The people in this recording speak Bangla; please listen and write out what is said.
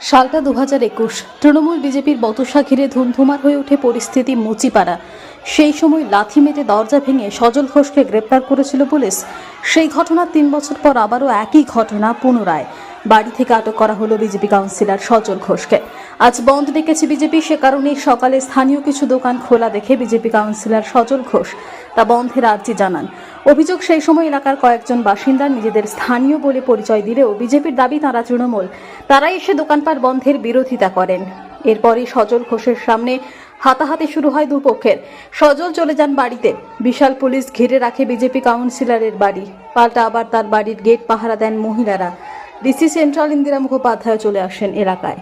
সালটা দু হাজার একুশ। তৃণমূল বিজেপির বতসা ঘিরে ধুমধুমার হয়ে ওঠে পরিস্থিতি মুচিপাড়া। সেই সময় লাথি মেরে দরজা ভেঙে সজল ঘোষকে গ্রেপ্তার করেছিল পুলিশ। সেই ঘটনার তিন বছর পর আবারও একই ঘটনা পুনরায়। বাড়ি থেকে আটক করা হলো বিজেপি কাউন্সিলর সজল ঘোষকে। আজ বন্ধ ডেকেছে বিজেপি, সে কারণে সকালে স্থানীয় কিছু দোকান খোলা দেখে বিজেপি কাউন্সিলর সজল ঘোষ তা বন্ধের আর্জি জানান। অভিযোগ সেই সময় এলাকার কয়েকজন বাসিন্দা নিজেদের স্থানীয় বলে পরিচয় দিলেও বিজেপির দাবি তারা তৃণমূল। তারাই এসে দোকানপাট বন্ধের বিরোধিতা করেন। এরপরই সজল ঘোষের সামনে হাতাহাতি শুরু হয় দুপক্ষের। সজল চলে যান বাড়িতে। বিশাল পুলিশ ঘিরে রাখে বিজেপি কাউন্সিলরের বাড়ি। পাল্টা আবার তার বাড়ির গেট পাহারা দেন মহিলারা। ডিসি সেন্ট্রাল ইন্দিরা মুখোপাধ্যায় চলে আসেন এলাকায়।